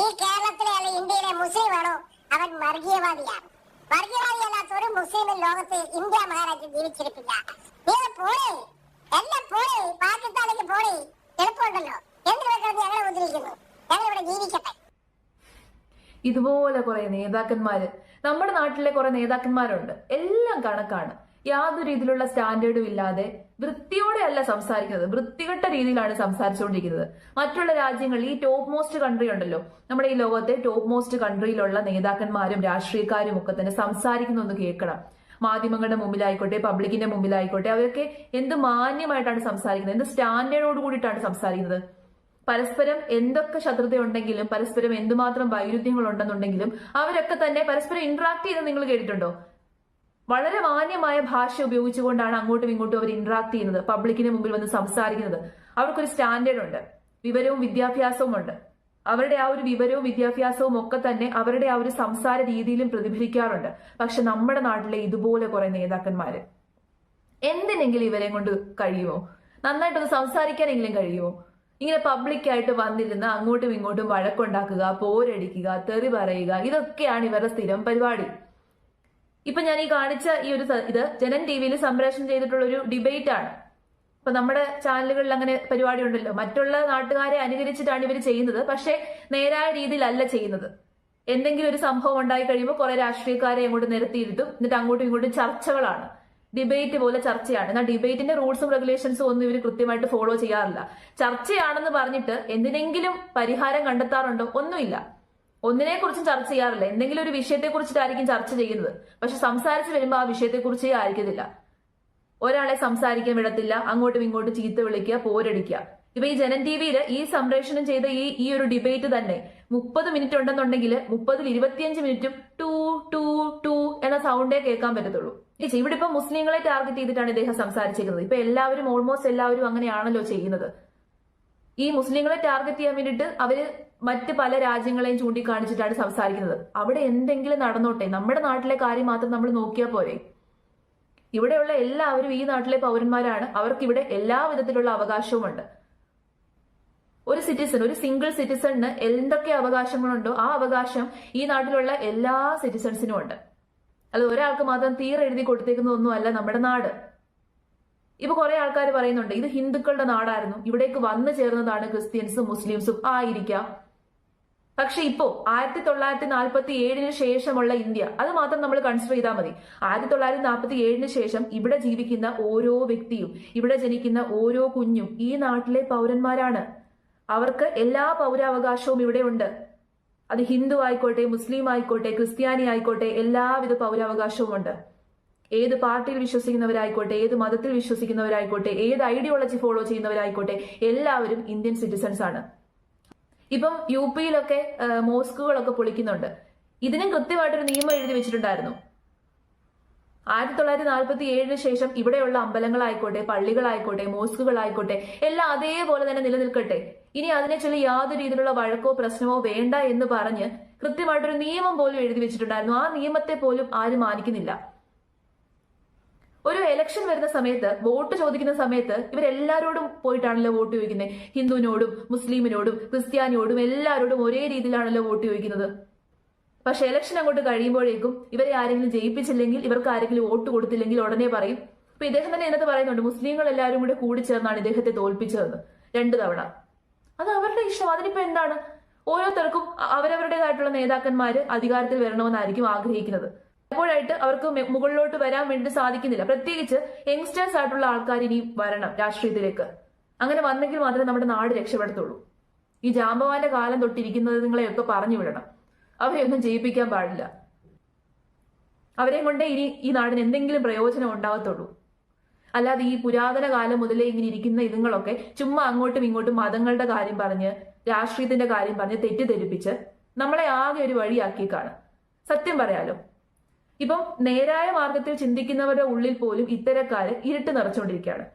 ഈ കേരളത്തിലെ അല്ല ഇന്ത്യയിലെ മുസ്ലിം ആണോ അവൻ വർഗീയവാദിയാണ്. വർഗീയവാദിയല്ലാത്ത ഒരു മുസ്ലിമും ലോകത്ത് ഇന്ത്യ മഹാരാജ്യം ജീവിച്ചിരിപ്പില്ല. നിങ്ങൾ പോണേ എല്ലാം പോണേ പാകിസ്ഥാനിലേക്ക് പോണേ എളുപ്പമുണ്ടല്ലോ. എന്തിനു വെക്കുന്നത് ഞങ്ങളെ ഉദ്ധരിക്കുന്നു ഞങ്ങൾ ഇവിടെ ജീവിക്കട്ടെ. ഇതുപോലെ കുറെ നേതാക്കന്മാര്. നമ്മുടെ നാട്ടിലെ കുറെ നേതാക്കന്മാരുണ്ട്. എല്ലാം കണക്കാണ്. യാതൊരു രീതിയിലുള്ള സ്റ്റാൻഡേർഡും ഇല്ലാതെ വൃത്തിയോടെ അല്ല സംസാരിക്കുന്നത്. വൃത്തികെട്ട രീതിയിലാണ് സംസാരിച്ചുകൊണ്ടിരിക്കുന്നത്. മറ്റുള്ള രാജ്യങ്ങൾ ഈ ടോപ്പ് മോസ്റ്റ് കൺട്രി ഉണ്ടല്ലോ. നമ്മുടെ ഈ ലോകത്തെ ടോപ്പ് മോസ്റ്റ് കൺട്രിയിലുള്ള നേതാക്കന്മാരും രാഷ്ട്രീയക്കാരും ഒക്കെ തന്നെ സംസാരിക്കുന്നൊന്ന് കേൾക്കണം. മാധ്യമങ്ങളുടെ മുമ്പിലായിക്കോട്ടെ പബ്ലിക്കിന്റെ മുമ്പിലായിക്കോട്ടെ അവരൊക്കെ എന്ത് മാന്യമായിട്ടാണ് സംസാരിക്കുന്നത്? എന്ത് സ്റ്റാൻഡേർഡോട് കൂടിയിട്ടാണ് സംസാരിക്കുന്നത്? പരസ്പരം എന്തൊക്കെ ശത്രുത ഉണ്ടെങ്കിലും പരസ്പരം എന്തുമാത്രം വൈരുദ്ധ്യങ്ങൾ ഉണ്ടെന്നുണ്ടെങ്കിലും അവരൊക്കെ തന്നെ പരസ്പരം ഇന്ററാക്ട് ചെയ്ത് നിങ്ങൾ കേട്ടിട്ടുണ്ടോ? വളരെ മാന്യമായ ഭാഷ ഉപയോഗിച്ചുകൊണ്ടാണ് അങ്ങോട്ടും ഇങ്ങോട്ടും അവർ ഇന്ററാക്ട് ചെയ്യുന്നത്. പബ്ലിക്കിന് മുമ്പിൽ വന്ന് സംസാരിക്കുന്നത്. അവർക്കൊരു സ്റ്റാൻഡേർഡ് ഉണ്ട്. വിവരവും വിദ്യാഭ്യാസവും ഉണ്ട്. അവരുടെ ആ ഒരു വിവരവും വിദ്യാഭ്യാസവും ഒക്കെ തന്നെ അവരുടെ ആ ഒരു സംസാര രീതിയിലും പ്രതിഫലിക്കാറുണ്ട്. പക്ഷെ നമ്മുടെ നാട്ടിലെ ഇതുപോലെ കുറെ നേതാക്കന്മാര് എന്തിനെങ്കിലും ഇവരെ കൊണ്ട് കഴിയുമോ? നന്നായിട്ടൊന്ന് സംസാരിക്കാനെങ്കിലും കഴിയുമോ? ഇങ്ങനെ പബ്ലിക്കായിട്ട് വന്നിരുന്ന് അങ്ങോട്ടും ഇങ്ങോട്ടും വഴക്കുണ്ടാക്കുക പോരടിക്കുക തെറി പറയുക ഇതൊക്കെയാണ് ഇവരുടെ സ്ഥിരം പരിപാടി. ഇപ്പൊ ഞാൻ ഈ കാണിച്ച ഈ ഒരു ഇത് ജനൻ ടി വിയിൽ സംപ്രേഷണം ചെയ്തിട്ടുള്ള ഒരു ഡിബേറ്റ് ആണ് ഇപ്പൊ നമ്മുടെ ചാനലുകളിൽ അങ്ങനെ പരിപാടി ഉണ്ടല്ലോ. മറ്റുള്ള നാട്ടുകാരെ അനുകരിച്ചിട്ടാണ് ഇവർ ചെയ്യുന്നത്. പക്ഷെ നേരായ രീതിയിലല്ല ചെയ്യുന്നത്. എന്തെങ്കിലും ഒരു സംഭവം ഉണ്ടായി കഴിയുമ്പോൾ കുറെ രാഷ്ട്രീയക്കാരെ അങ്ങോട്ട് നിരത്തിയിരുത്തും. എന്നിട്ട് അങ്ങോട്ടും ഇങ്ങോട്ടും ചർച്ചകളാണ്. ഡിബേറ്റ് പോലെ ചർച്ചയാണ്. എന്നാൽ ഡിബേറ്റിന്റെ റൂൾസും റെഗുലേഷൻസും ഒന്നും ഇവർ കൃത്യമായിട്ട് ഫോളോ ചെയ്യാറില്ല. ചർച്ചയാണെന്ന് പറഞ്ഞിട്ട് എന്തിനെങ്കിലും പരിഹാരം കണ്ടെത്താറുണ്ടോ? ഒന്നുമില്ല. ഒന്നിനെ കുറിച്ചും ചർച്ച ചെയ്യാറില്ല. എന്തെങ്കിലും ഒരു വിഷയത്തെ കുറിച്ചിട്ടായിരിക്കും ചർച്ച ചെയ്യുന്നത്. പക്ഷെ സംസാരിച്ച് വരുമ്പോൾ ആ വിഷയത്തെ കുറിച്ചേ ആയിരിക്കത്തില്ല. ഒരാളെ സംസാരിക്കാൻ വിടത്തില്ല അങ്ങോട്ടും ഇങ്ങോട്ടും ചീത്ത വിളിക്കുക പോരടിക്കുക. ഇപ്പൊ ഈ ജനൻ ടി വിയിൽ ഈ സംപ്രേഷണം ചെയ്ത ഈ ഈ ഒരു ഡിബേറ്റ് തന്നെ മുപ്പത് മിനിറ്റ് ഉണ്ടെന്നുണ്ടെങ്കിൽ മുപ്പതിൽ ഇരുപത്തിയഞ്ച് മിനിറ്റും ടു ടു ടു എന്ന സൗണ്ടേ കേൾക്കാൻ പറ്റത്തുള്ളൂ. ഇവിടെ ഇപ്പൊ മുസ്ലിങ്ങളെ ടാർഗറ്റ് ചെയ്തിട്ടാണ് ഇദ്ദേഹം സംസാരിച്ചിരിക്കുന്നത് ഇപ്പൊ എല്ലാവരും ഓൾമോസ്റ്റ് എല്ലാവരും അങ്ങനെയാണല്ലോ ചെയ്യുന്നത്. ഈ മുസ്ലിങ്ങളെ ടാർഗറ്റ് ചെയ്യാൻ വേണ്ടിയിട്ട് അവർ മറ്റ് പല രാജ്യങ്ങളെയും ചൂണ്ടിക്കാണിച്ചിട്ടാണ് സംസാരിക്കുന്നത്. അവിടെ എന്തെങ്കിലും നടന്നോട്ടെ? നമ്മുടെ നാട്ടിലെ കാര്യം മാത്രം നമ്മൾ നോക്കിയാൽ പോരെ. ഇവിടെയുള്ള എല്ലാവരും ഈ നാട്ടിലെ പൗരന്മാരാണ്. അവർക്ക് ഇവിടെ എല്ലാ വിധത്തിലുള്ള അവകാശവുമുണ്ട്. ഒരു സിറ്റിസൺ ഒരു സിംഗിൾ സിറ്റിസണിന് എന്തൊക്കെ അവകാശങ്ങളുണ്ടോ ആ അവകാശം ഈ നാട്ടിലുള്ള എല്ലാ സിറ്റിസൺസിനും ഉണ്ട്. അത് ഒരാൾക്ക് മാത്രം തീരെ എഴുതി കൊടുത്തേക്കുന്നൊന്നുമല്ല നമ്മുടെ നാട്. ഇപ്പൊ കുറെ ആൾക്കാർ പറയുന്നുണ്ട് ഇത് ഹിന്ദുക്കളുടെ നാടായിരുന്നു ഇവിടേക്ക് വന്നു ചേർന്നതാണ് ക്രിസ്ത്യൻസും മുസ്ലിംസും ആയിരിക്കാം. പക്ഷെ ഇപ്പോ ആയിരത്തി തൊള്ളായിരത്തി നാൽപ്പത്തി ഏഴിന് ശേഷമുള്ള ഇന്ത്യ അത് മാത്രം നമ്മൾ കൺസിഡർ ചെയ്താൽ മതി. ആയിരത്തി തൊള്ളായിരത്തി നാൽപ്പത്തി ഏഴിന് ശേഷം ഇവിടെ ജീവിക്കുന്ന ഓരോ വ്യക്തിയും ഇവിടെ ജനിക്കുന്ന ഓരോ കുഞ്ഞും ഈ നാട്ടിലെ പൗരന്മാരാണ്. അവർക്ക് എല്ലാ പൗരാവകാശവും ഇവിടെ ഉണ്ട്. അത് ഹിന്ദു ആയിക്കോട്ടെ മുസ്ലിം ആയിക്കോട്ടെ ക്രിസ്ത്യാനി ആയിക്കോട്ടെ എല്ലാവിധ പൗരാവകാശവും ഉണ്ട്. ഏത് പാർട്ടിയിൽ വിശ്വസിക്കുന്നവരായിക്കോട്ടെ ഏത് മതത്തിൽ വിശ്വസിക്കുന്നവരായിക്കോട്ടെ ഏത് ഐഡിയോളജി ഫോളോ ചെയ്യുന്നവരായിക്കോട്ടെ എല്ലാവരും ഇന്ത്യൻ സിറ്റിസൺസ് ആണ്. ഇപ്പം യു പിയിലൊക്കെ മോസ്കുകളൊക്കെ പൊളിക്കുന്നുണ്ട്. ഇതിനും കൃത്യമായിട്ടൊരു നിയമം എഴുതി വെച്ചിട്ടുണ്ടായിരുന്നു. ആയിരത്തി തൊള്ളായിരത്തി നാൽപ്പത്തി ഏഴിന് ശേഷം ഇവിടെയുള്ള അമ്പലങ്ങളായിക്കോട്ടെ പള്ളികളായിക്കോട്ടെ മോസ്കുകളായിക്കോട്ടെ എല്ലാം അതേപോലെ തന്നെ നിലനിൽക്കട്ടെ. ഇനി അതിനെ ചൊല്ലി യാതൊരു രീതിയിലുള്ള വഴക്കോ പ്രശ്നമോ വേണ്ട എന്ന് പറഞ്ഞ് കൃത്യമായിട്ടൊരു നിയമം പോലും എഴുതി വെച്ചിട്ടുണ്ടായിരുന്നു. ആ നിയമത്തെ പോലും ആരും മാനിക്കുന്നില്ല. ഒരു എലക്ഷൻ വരുന്ന സമയത്ത് വോട്ട് ചോദിക്കുന്ന സമയത്ത് ഇവരെല്ലാരോടും പോയിട്ടാണല്ലോ വോട്ട് ചോദിക്കുന്നത് ഹിന്ദുവിനോടും മുസ്ലിമിനോടും ക്രിസ്ത്യാനിയോടും എല്ലാവരോടും ഒരേ രീതിയിലാണല്ലോ വോട്ട് ചോദിക്കുന്നത്. പക്ഷെ എലക്ഷൻ അങ്ങോട്ട് കഴിയുമ്പോഴേക്കും ഇവരെ ആരെങ്കിലും ജയിപ്പിച്ചില്ലെങ്കിൽ ഇവർക്ക് ആരെങ്കിലും വോട്ട് കൊടുത്തില്ലെങ്കിൽ ഉടനെ പറയും. ഇപ്പൊ ഇദ്ദേഹം തന്നെ എന്നത് പറയുന്നുണ്ട് മുസ്ലിങ്ങൾ എല്ലാവരും കൂടെ കൂടി ചേർന്നാണ് ഇദ്ദേഹത്തെ തോൽപ്പിച്ചതെന്ന്. രണ്ടു തവണ. അത് അവരുടെ ഇഷ്ടം. അതിനിപ്പോ എന്താണ്? ഓരോരുത്തർക്കും അവരവരുടേതായിട്ടുള്ള നേതാക്കന്മാര് അധികാരത്തിൽ വരണമെന്നായിരിക്കും ആഗ്രഹിക്കുന്നത്. അപ്പോഴായിട്ട് അവർക്ക് മുകളിലോട്ട് വരാൻ വേണ്ടി സാധിക്കുന്നില്ല. പ്രത്യേകിച്ച് യങ്സ്റ്റേഴ്സ് ആയിട്ടുള്ള ആൾക്കാർ ഇനി വരണം രാഷ്ട്രീയത്തിലേക്ക്. അങ്ങനെ വന്നെങ്കിൽ മാത്രമേ നമ്മുടെ നാട് രക്ഷപ്പെടത്തുള്ളൂ. ഈ ജാമ്പവാന്റെ കാലം തൊട്ടിരിക്കുന്നത് നിങ്ങളെയൊക്കെ പറഞ്ഞു വിടണം. അവരെയൊന്നും ജയിപ്പിക്കാൻ പാടില്ല. അവരെ കൊണ്ടേ ഇനി ഈ നാടിന് എന്തെങ്കിലും പ്രയോജനം ഉണ്ടാകത്തുള്ളൂ. അല്ലാതെ ഈ പുരാതന കാലം മുതലേ ഇങ്ങനെ ഇരിക്കുന്ന ഇതുങ്ങളൊക്കെ ചുമ്മാ അങ്ങോട്ടും ഇങ്ങോട്ടും മതങ്ങളുടെ കാര്യം പറഞ്ഞ് രാഷ്ട്രീയത്തിന്റെ കാര്യം പറഞ്ഞ് തെറ്റിദ്ധരിപ്പിച്ച് നമ്മളെ ആകെ ഒരു വഴിയാക്കിയേക്കാണ്. സത്യം പറയാലോ ഇപ്പം നേരായ മാർഗത്തിൽ ചിന്തിക്കുന്നവരുടെ ഉള്ളിൽ പോലും ഇത്തരക്കാര് ഇരുട്ട് നിറച്ചുകൊണ്ടിരിക്കുകയാണ്.